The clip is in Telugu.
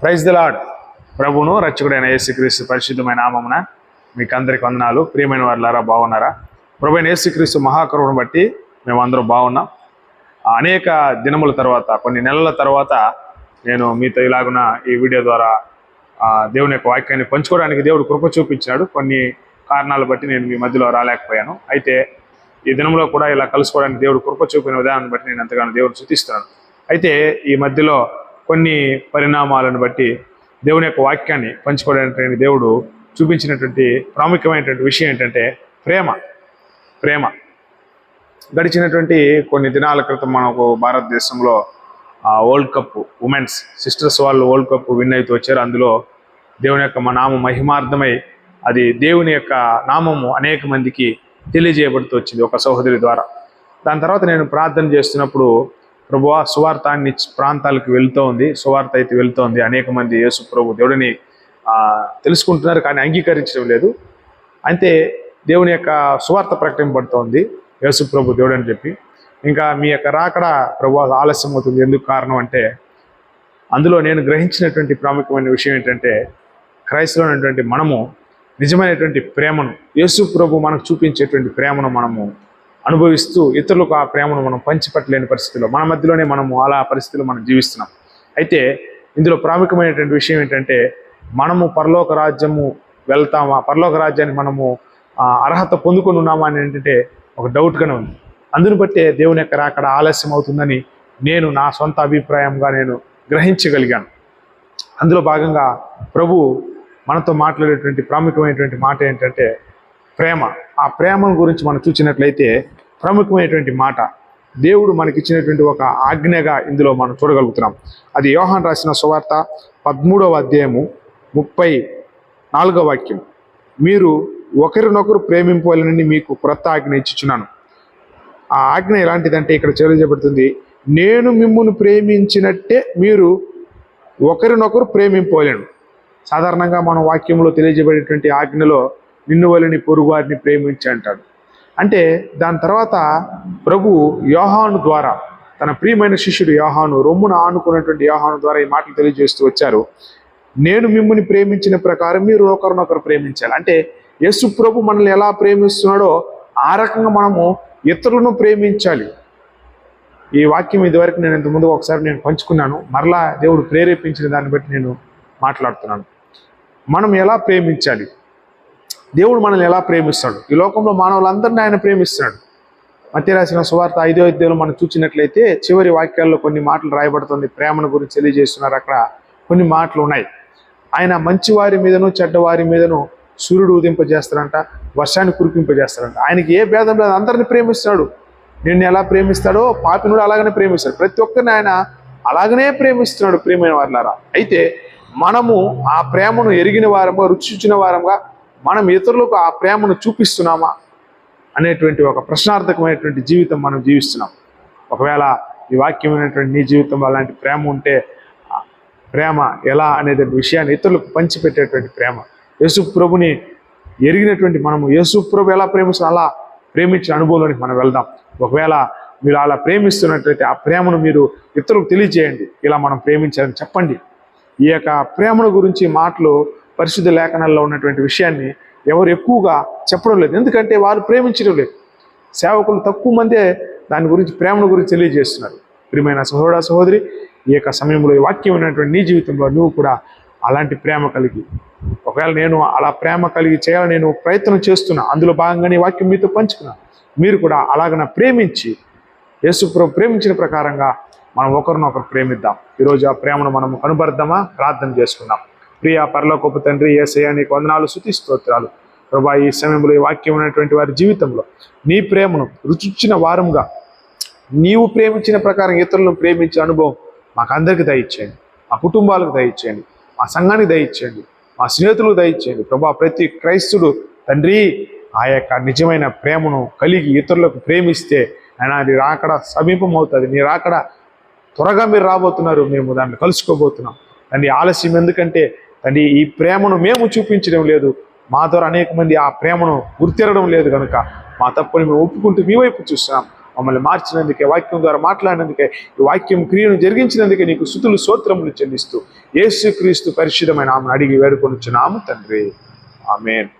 ప్రైజ్ ద లాడ్ ప్రభును రక్షకుడైన యేసుక్రీస్తు పరిశుద్ధమైన నామమున మీకు అందరికి వందనాలు. ప్రియమైన వారులారా బాగున్నారా? ప్రభు యేసుక్రీస్తు మహాకరువును బట్టి మేమందరూ బాగున్నాం. అనేక దినముల తర్వాత కొన్ని నెలల తర్వాత నేను మీతో ఇలాగున ఈ వీడియో ద్వారా దేవుని యొక్క వాక్యాన్ని పంచుకోవడానికి దేవుడు కృప చూపించాడు కొన్ని కారణాలు బట్టి నేను మీ మధ్యలో రాలేకపోయాను. అయితే ఈ దినంలో కూడా ఇలా కలుసుకోవడానికి దేవుడు కృప చూపిన విధానాన్ని బట్టి నేను ఎంతగానో దేవుడు చూపిస్తున్నాను అయితే ఈ మధ్యలో కొన్ని పరిణామాలను బట్టి దేవుని యొక్క వాక్యాన్ని పంచుకోవడానికి దేవుడు చూపించినటువంటి ప్రాముఖ్యమైనటువంటి విషయం ఏంటంటే ప్రేమ. ప్రేమ. గడిచినటువంటి కొన్ని దినాల క్రితం మనకు భారతదేశంలో వరల్డ్ కప్ ఉమెన్స్ సిస్టర్స్ వాళ్ళు వరల్డ్ కప్ విన్ అయితే వచ్చారు. అందులో దేవుని యొక్క మా నామం మహిమార్థమై అది దేవుని యొక్క నామము అనేక మందికి తెలియజేయబడుతూ వచ్చింది ఒక సహోదరి ద్వారా. దాని తర్వాత నేను ప్రార్థన చేస్తున్నప్పుడు ప్రభువా సువార్త అన్ని ప్రాంతాలకు వెళ్తూ ఉంది సువార్త అయితే వెళ్తోంది. అనేక మంది యేసు ప్రభు దేవుడిని తెలుసుకుంటున్నారు కానీ అంగీకరించడం లేదు. అంతే దేవుని యొక్క సువార్త ప్రకటింపబడుతోంది. యేసు ప్రభు దేవుడు అని చెప్పి. ఇంకా మీ యొక్క రాకడ ప్రభు ఆలస్యం అవుతుంది. ఎందుకు కారణం అంటే అందులో నేను గ్రహించినటువంటి ప్రాముఖ్యమైన విషయం ఏంటంటే క్రైస్తలో ఉన్నటువంటి మనము నిజమైనటువంటి ప్రేమను యేసు ప్రభు మనకు చూపించేటువంటి ప్రేమను మనము అనుభవిస్తూ ఇతరులకు ఆ ప్రేమను మనం పంచిపెట్టలేని పరిస్థితిలో మన మధ్యలోనే మనము అలా పరిస్థితిలో మనం జీవిస్తున్నాం. అయితే ఇందులో ప్రాముఖ్యమైనటువంటి విషయం ఏంటంటే మనము పరలోక రాజ్యము వెళ్తామా పరలోక రాజ్యాన్ని మనము అర్హత పొందుకొని ఉన్నామా అని ఏంటంటే ఒక డౌట్గానే ఉంది. అందుని బట్టే దేవుని యొక్క రాకడ ఆలస్యం అవుతుందని నేను నా సొంత అభిప్రాయంగా నేను గ్రహించగలిగాను. అందులో భాగంగా ప్రభు మనతో మాట్లాడేటువంటి ప్రాముఖ్యమైనటువంటి మాట ఏంటంటే ప్రేమ. ఆ ప్రేమ గురించి మనం చూసినట్లయితే ప్రముఖమైనటువంటి మాట. దేవుడు మనకిచ్చినటువంటి ఒక ఆజ్ఞగా ఇందులో మనం చూడగలుగుతున్నాం. అది యోహాన్ రాసిన సువార్త పదమూడవ అధ్యాయము ముప్పై నాలుగవ వాక్యం. మీరు ఒకరినొకరు ప్రేమింపాలని మీకు క్రొత్త ఆజ్ఞ ఇచ్చుచున్నాను. ఆ ఆజ్ఞ ఎలాంటిదంటే ఇక్కడ తెలియజేయబడుతుంది నేను మిమ్మల్ని ప్రేమించినట్టే మీరు ఒకరినొకరు ప్రేమింపలేను సాధారణంగా మన వాక్యంలో తెలియజేయబడేటువంటి ఆజ్ఞలో నిన్ను వలని పొరుగు వారిని ప్రేమించి అంటాడు అంటే దాని తర్వాత ప్రభు యోహాను ద్వారా తన ప్రియమైన శిష్యుడు యోహాను రొమ్మున ఆనుకున్నటువంటి యోహాను ద్వారా ఈ మాటలు తెలియజేస్తూ వచ్చారు. నేను మిమ్మల్ని ప్రేమించిన ప్రకారం మీరు ఒకరినొకరు ప్రేమించాలి. అంటే యేసు ప్రభు మనల్ని ఎలా ప్రేమిస్తున్నాడో ఆ రకంగా మనము ఇతరులను ప్రేమించాలి. ఈ వాక్యం ఇదివరకు నేను ఇంత ముందు ఒకసారి నేను పంచుకున్నాను. మరలా దేవుడు ప్రేరేపించిన దాన్ని బట్టి నేను మాట్లాడుతున్నాను. మనం ఎలా ప్రేమించాలి? దేవుడు మనల్ని ఎలా ప్రేమిస్తాడు? ఈ లోకంలో మానవులందరినీ ఆయన ప్రేమిస్తున్నాడు మధ్య రాసిన సువార్త ఐదో అధ్యాయంలో మనం చూసినట్లయితే చివరి వాక్యాల్లో కొన్ని మాటలు రాయబడుతుంది. ప్రేమను గురించి తెలియజేస్తున్నారు. అక్కడ కొన్ని మాటలు ఉన్నాయి. ఆయన మంచివారి మీదను చెడ్డవారి మీదను సూర్యుడు ఉదింపజేస్తాడంట వర్షాన్ని కురిపింపజేస్తాడంట. ఆయనకి ఏ భేదం లేదు. అందరిని ప్రేమిస్తాడు. నిన్ను ఎలా ప్రేమిస్తాడో పాపినుడు అలాగనే ప్రేమిస్తాడు. ప్రతి ఒక్కరిని ఆయన అలాగనే ప్రేమిస్తున్నాడు ప్రేమైన వారిలారా. అయితే మనము ఆ ప్రేమను ఎరిగిన వారంగా రుచించిన వారంగా మనం ఇతరులకు ఆ ప్రేమను చూపిస్తున్నామా అనేటువంటి ఒక ప్రశ్నార్థకమైనటువంటి జీవితం మనం జీవిస్తున్నాం. ఒకవేళ ఈ వాక్యమైనటువంటి నీ జీవితంలో అలాంటి ప్రేమ ఉంటే ప్రేమ ఎలా అనేది విషయాన్ని ఇతరులకు పంచిపెట్టేటువంటి ప్రేమ. యేసు ప్రభుని ఎరిగినటువంటి మనము యేసు ప్రభు ఎలా ప్రేమిస్తున్నా అలా ప్రేమించిన అనుభవంలోనికి మనం వెళ్దాం. ఒకవేళ మీరు అలా ప్రేమిస్తున్నట్లయితే ఆ ప్రేమను మీరు ఇతరులకు తెలియజేయండి. ఇలా మనం ప్రేమించాలని చెప్పండి. ఈ యొక్క ప్రేమను గురించి మాటలు పరిశుద్ధ లేఖనాల్లో ఉన్నటువంటి విషయాన్ని ఎవరు ఎక్కువగా చెప్పడం లేదు. ఎందుకంటే వారు ప్రేమించడం లేదు. సేవకులు తక్కువ మందే దాని గురించి ప్రేమను గురించి తెలియజేస్తున్నారు. ప్రియమైన సహోదర సహోదరి ఈ యొక్క సమయంలో ఈ వాక్యం ఉన్నటువంటి నీ జీవితంలో నువ్వు కూడా అలాంటి ప్రేమ కలిగి. ఒకవేళ నేను అలా ప్రేమ కలిగి చేయాలని నేను ప్రయత్నం చేస్తున్నా అందులో భాగంగానే వాక్యం మీతో పంచుకున్నా మీరు కూడా అలాగన ప్రేమించి యేసు ప్రేమించిన ప్రకారంగా మనం ఒకరినొకరు ప్రేమిద్దాం. ఈరోజు ఆ ప్రేమను మనం కనుబర్దామా ప్రార్థన చేసుకుందాం. ప్రియ పరలోకపు తండ్రి ఏసయ్య నీకు వందనాలు శుతి స్తోత్రాలు. ప్రభా ఈ సమయంలో ఈ వాక్యం ఉన్నటువంటి వారి జీవితంలో నీ ప్రేమను రుచిచ్చిన వారంగా నీవు ప్రేమించిన ప్రకారం ఇతరులను ప్రేమించే అనుభవం మాకు దయచేయండి. మా కుటుంబాలకు దయచేయండి. మా సంఘానికి దయచేయండి. మా స్నేహితులకు దయచేయండి. ప్రభా ప్రతి క్రైస్తుడు తండ్రి ఆ యొక్క నిజమైన ప్రేమను కలిగి ఇతరులకు ప్రేమిస్తే ఆయన అది రాకడ సమీపం అవుతుంది నీ రాకడ త్వరగా మీరు రాబోతున్నారు. మేము దాన్ని కలుసుకోబోతున్నాం. దాన్ని ఆలస్యం ఎందుకంటే తండ్రి ఈ ప్రేమను మేము చూపించడం లేదు. మా ద్వారా అనేక మంది ఆ ప్రేమను గుర్తిరడం లేదు కనుక మా తప్పుని మేము ఒప్పుకుంటూ మీ వైపు చూస్తున్నాం మమ్మల్ని మార్చినందుకే వాక్యం ద్వారా మాట్లాడినందుకే ఈ వాక్యం క్రియను జరిగించినందుకే నీకు శుతులు సోత్రములు చెల్లిస్తూ యేసు క్రీస్తు పరిశుద్ధమైన ఆమెను అడిగి వేడుకొని తండ్రి. ఆమెన్.